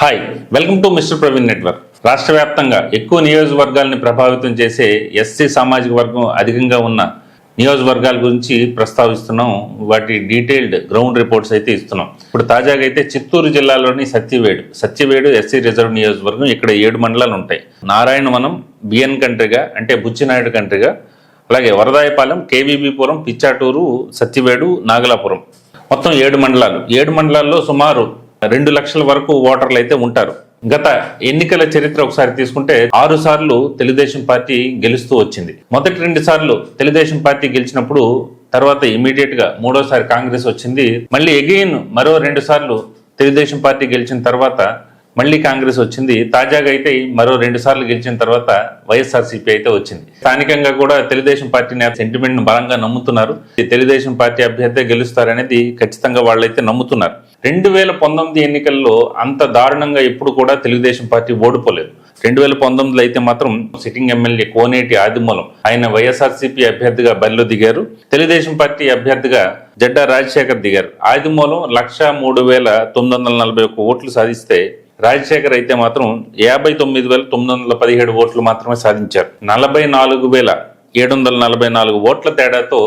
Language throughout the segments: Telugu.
Hi welcome to mister Praveen network రాష్ట్ర వ్యాప్తంగా ఎక్కువ నియోజకవర్గాల్ని ప్రభావితం చేసే ఎస్సీ సామాజిక వర్గం అధికంగా ఉన్న నియోజకవర్గాల గురించి ప్రస్తావిస్తున్నాం. వాటి డీటెయిల్డ్ గ్రౌండ్ రిపోర్ట్స్ అయితే ఇస్తున్నాం. ఇప్పుడు తాజాగా అయితే చిత్తూరు జిల్లాలోని సత్యవేడు సత్యవేడు ఎస్సీ రిజర్వ్ నియోజకవర్గం ఇక్కడ ఏడు మండలాలు ఉంటాయి. నారాయణవనం బిఎన్ కంట్రీగా అంటే బుచ్చినాయుడు కంట్రీగా అలాగే వరదాయపాలెం కేవీబీపురం పిచ్చాటూరు సత్యవేడు నాగలాపురం. మొత్తం ఏడు మండలాలు. ఏడు మండలాల్లో సుమారు రెండు లక్షల వరకు ఓటర్లు అయితే ఉంటారు. గత ఎన్నికల చరిత్ర ఒకసారి తీసుకుంటే ఆరు సార్లు తెలుగుదేశం పార్టీ గెలుస్తూ వచ్చింది. మొదటి రెండు సార్లు తెలుగుదేశం పార్టీ గెలిచినప్పుడు తర్వాత ఇమీడియట్గా మూడోసారి కాంగ్రెస్ వచ్చింది. మళ్ళీ ఎగైన్ మరో రెండు సార్లు తెలుగుదేశం పార్టీ గెలిచిన తర్వాత మళ్ళీ కాంగ్రెస్ వచ్చింది. తాజాగా అయితే మరో రెండు సార్లు గెలిచిన తర్వాత వైఎస్ఆర్సీపీ అయితే వచ్చింది. స్థానికంగా కూడా తెలుగుదేశం పార్టీ సెంటిమెంట్ను బలంగా నమ్ముతున్నారు. ఈ తెలుగుదేశం పార్టీ అభ్యర్థి గెలుస్తారనేది ఖచ్చితంగా వాళ్ళైతే నమ్ముతున్నారు. రెండు వేల పంతొమ్మిది ఎన్నికల్లో అంత దారుణంగా ఇప్పుడు కూడా తెలుగుదేశం పార్టీ ఓడిపోలేదు. రెండు వేల పంతొమ్మిదిలో అయితే మాత్రం సిట్టింగ్ ఎమ్మెల్యే కోనేటి ఆదిమూలం ఆయన వైఎస్ఆర్సీపీ అభ్యర్థిగా బరిలో దిగారు. తెలుగుదేశం పార్టీ అభ్యర్థిగా జడ్డా రాజశేఖర్ దిగారు. ఆదిమూలం లక్ష మూడు వేల తొమ్మిది వందల నలభై ఒక్క ఓట్లు సాధిస్తే రాజశేఖర్ అయితే మాత్రం యాభై తొమ్మిది వేల తొమ్మిది వందల పదిహేడు ఓట్లు మాత్రమే సాధించారు. నలభై నాలుగు వేల ఏడు వందల నలభై నాలుగు ఓట్ల తేడాతో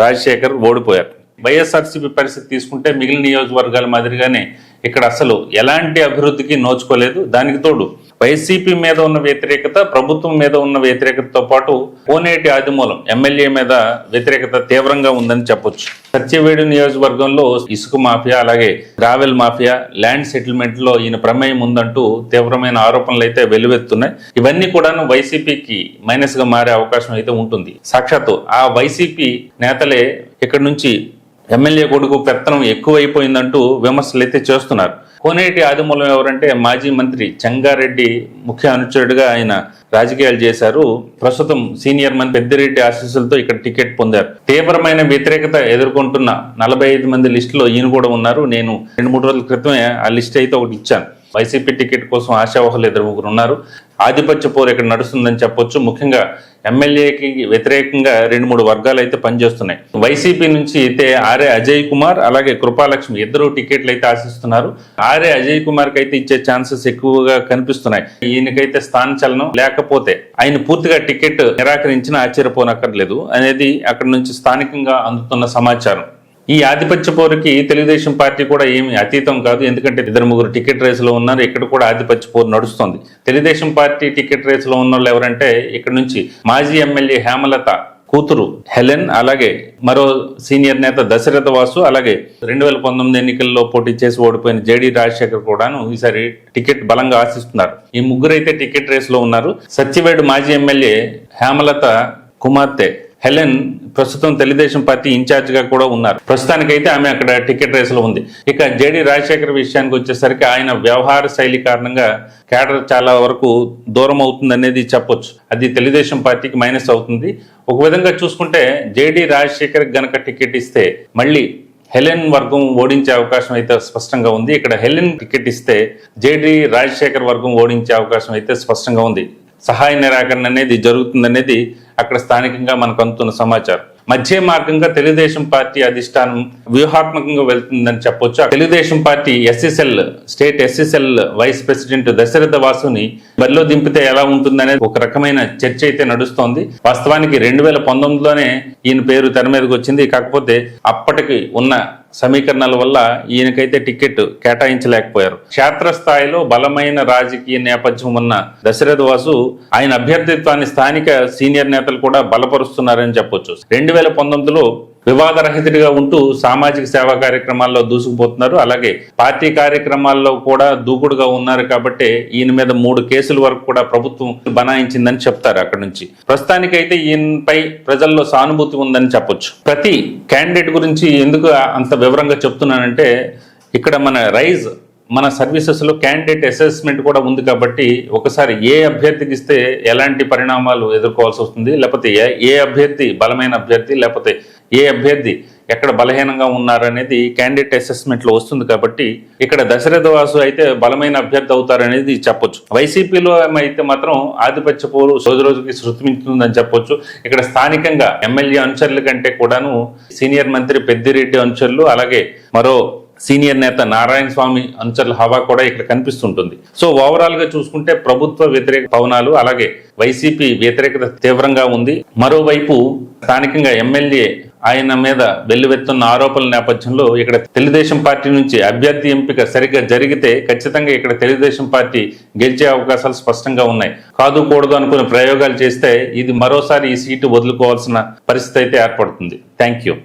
రాజశేఖర్ ఓడిపోయారు. వైఎస్ఆర్సీపీ పరిస్థితి తీసుకుంటే మిగిలిన నియోజకవర్గాల మాదిరిగానే ఇక్కడ అసలు ఎలాంటి అభివృద్ధికి నోచుకోలేదు. దానికి తోడు వైసీపీ మీద ఉన్న వ్యతిరేకత ప్రభుత్వం మీద ఉన్న వ్యతిరేకతతో పాటు కోనేటి ఆదిమూలం ఎమ్మెల్యే మీద వ్యతిరేకత తీవ్రంగా ఉందని చెప్పొచ్చు. సత్యవేడు నియోజకవర్గంలో ఇసుక మాఫియా అలాగే గ్రావెల్ మాఫియా ల్యాండ్ సెటిల్మెంట్లో ఈయన ప్రమేయం ఉందంటూ తీవ్రమైన ఆరోపణలు అయితే వెలువెత్తున్నాయి ఇవన్నీ కూడాను వైసీపీకి మైనస్గా మారే అవకాశం అయితే ఉంటుంది. సాక్షాత్తు ఆ వైసీపీ నేతలే ఇక్కడ నుంచి ఎమ్మెల్యే కొడుకు పెత్తనం ఎక్కువైపోయిందంటూ విమర్శలు అయితే చేస్తున్నారు. కోనేటి ఆదిమూలం ఎవరంటే మాజీ మంత్రి చెంగారెడ్డి ముఖ్య అనుచరుడిగా ఆయన రాజకీయాలు చేశారు. ప్రస్తుతం సీనియర్ మంత్రి పెద్దిరెడ్డి ఆశీస్సులతో ఇక్కడ టికెట్ పొందారు. తీవ్రమైన వ్యతిరేకత ఎదుర్కొంటున్న నలభై ఐదు మంది లిస్టులో ఈయన కూడా ఉన్నారు. నేను రెండు మూడు రోజుల క్రితమే ఆ లిస్ట్ అయితే ఒకటి ఇచ్చాను. వైసీపీ టికెట్ కోసం ఆశావహులు ఇద్దరు ముగ్గురు ఉన్నారు. ఆధిపత్య పోరు ఇక్కడ నడుస్తుందని చెప్పొచ్చు. ముఖ్యంగా ఎమ్మెల్యేకి వ్యతిరేకంగా రెండు మూడు వర్గాలు అయితే పనిచేస్తున్నాయి. వైసీపీ నుంచి అయితే ఆర్ఏ అజయ్ కుమార్ అలాగే కృపాలక్ష్మి ఇద్దరు టికెట్లు అయితే ఆశిస్తున్నారు. ఆర్ఏ అజయ్ కుమార్ అయితే ఇచ్చే ఛాన్సెస్ ఎక్కువగా కనిపిస్తున్నాయి. ఈయనకైతే స్థాన చలనం లేకపోతే ఆయన పూర్తిగా టికెట్ నిరాకరించిన ఆశ్చర్యపోనక్కర్లేదు అనేది అక్కడ నుంచి స్థానికంగా అందుతున్న సమాచారం. ఈ ఆధిపత్య పోరుకి తెలుగుదేశం పార్టీ కూడా ఏమి అతీతం కాదు. ఎందుకంటే ఇద్దరు ముగ్గురు టికెట్ రేసులో ఉన్నారు. ఇక్కడ కూడా ఆధిపత్య పోరు నడుస్తుంది. తెలుగుదేశం పార్టీ టికెట్ రేసులో ఉన్న వాళ్ళు ఎవరంటే ఇక్కడ నుంచి మాజీ ఎమ్మెల్యే హేమలత కూతురు హెలెన్ అలాగే మరో సీనియర్ నేత దశరథ వాసు అలాగే రెండు వేల పంతొమ్మిది ఎన్నికల్లో పోటీ చేసి ఓడిపోయిన జేడి రాజశేఖర్ కూడాను ఈసారి టికెట్ బలంగా ఆశిస్తున్నారు. ఈ ముగ్గురైతే టికెట్ రేసులో ఉన్నారు. సత్యవేడు మాజీ ఎమ్మెల్యే హేమలత కుమార్తె హెలెన్ ప్రస్తుతం తెలుగుదేశం పార్టీ ఇన్ఛార్జ్గా కూడా ఉన్నారు. ప్రస్తుతానికైతే ఆమె అక్కడ టికెట్ రేసులో ఉంది. ఇక జేడి రాజశేఖర్ విషయానికి వచ్చేసరికి ఆయన వ్యవహార శైలి కారణంగా కేడర్ చాలా వరకు దూరం అవుతుంది అనేది చెప్పొచ్చు. అది తెలుగుదేశం పార్టీకి మైనస్ అవుతుంది. ఒక విధంగా చూసుకుంటే జేడి రాజశేఖర్ గనక టికెట్ ఇస్తే మళ్ళీ హెలెన్ వర్గం ఓడించే అవకాశం అయితే స్పష్టంగా ఉంది. ఇక్కడ హెలెన్ టికెట్ ఇస్తే జేడి రాజశేఖర్ వర్గం ఓడించే అవకాశం అయితే స్పష్టంగా ఉంది. సహాయ నిరాకరణ అనేది జరుగుతుందనేది అక్కడ స్థానికంగా మనకు అందుతున్న సమాచారం. మధ్య మార్గంగా తెలుగుదేశం పార్టీ అధిష్టానం వ్యూహాత్మకంగా వెళ్తుందని చెప్పొచ్చు. Telugu Desam party SSL state SSL vice president Dasaratha వాసుని బరిలో దింపితే ఎలా ఉంటుందనే ఒక రకమైన చర్చ అయితే నడుస్తోంది. వాస్తవానికి రెండు వేల పంతొమ్మిదిలోనే ఈయన పేరు తెర మీదకి వచ్చింది. కాకపోతే అప్పటికి ఉన్న సమీకరణల వల్ల ఈయనకైతే టికెట్ కేటాయించలేకపోయారు. క్షేత్రస్థాయిలో బలమైన రాజకీయ నేపథ్యం ఉన్న దశరథ వాసు ఆయన అభ్యర్థిత్వాన్ని స్థానిక సీనియర్ నేతలు కూడా బలపరుస్తున్నారని చెప్పొచ్చు. రెండు వేల పంతొమ్మిదిలో వివాదరహితుడిగా ఉంటూ సామాజిక సేవా కార్యక్రమాల్లో దూసుకుపోతున్నారు. అలాగే పార్టీ కార్యక్రమాల్లో కూడా దూకుడుగా ఉన్నారు కాబట్టి ఈయన మీద మూడు కేసుల వరకు కూడా ప్రభుత్వం బనాయించిందని చెప్తారు అక్కడ నుంచి. ప్రస్తుతానికైతే ఈయనపై ప్రజల్లో సానుభూతి ఉందని చెప్పొచ్చు. ప్రతి క్యాండిడేట్ గురించి ఎందుకు అంత వివరంగా చెప్తున్నానంటే ఇక్కడ మన రైజ్ మన సర్వీసెస్లో క్యాండిడేట్ అసెస్మెంట్ కూడా ఉంది కాబట్టి ఒకసారి ఏ అభ్యర్థికి ఇస్తే ఎలాంటి పరిణామాలు ఎదుర్కోవాల్సి వస్తుంది? లేకపోతే ఏ ఏ అభ్యర్థి బలమైన అభ్యర్థి? లేకపోతే ఏ అభ్యర్థి ఎక్కడ బలహీనంగా ఉన్నారనేది క్యాండిడేట్ అసెస్మెంట్లో వస్తుంది కాబట్టి ఇక్కడ దశరథ వాసు అయితే బలమైన అభ్యర్థి అవుతారనేది చెప్పొచ్చు. వైసీపీలో అయితే మాత్రం ఆధిపత్య పోరు రోజు రోజుకి శృతిమించుతుందని చెప్పొచ్చు. ఇక్కడ స్థానికంగా ఎమ్మెల్యే అనుచరుల కంటే కూడాను సీనియర్ మంత్రి పెద్దిరెడ్డి అనుచరులు అలాగే మరో సీనియర్ నేత నారాయణ స్వామి అంచర్ల హవా కూడా ఇక్కడ కనిపిస్తుంటుంది. సో ఓవరాల్గా చూసుకుంటే ప్రభుత్వ వ్యతిరేక పవనాలు అలాగే వైసీపీ వ్యతిరేకత తీవ్రంగా ఉంది. మరోవైపు స్థానికంగా ఎమ్మెల్యే ఆయన మీద వెల్లువెత్తున్న ఆరోపణల నేపథ్యంలో ఇక్కడ తెలుగుదేశం పార్టీ నుంచి అభ్యర్థి ఎంపిక సరిగ్గా జరిగితే ఖచ్చితంగా ఇక్కడ తెలుగుదేశం పార్టీ గెలిచే అవకాశాలు స్పష్టంగా ఉన్నాయి. కాదు కూడదు అనుకునే ప్రయోగాలు చేస్తే ఇది మరోసారి ఈ సీటు వదులుకోవాల్సిన పరిస్థితి అయితే ఏర్పడుతుంది. Thank you.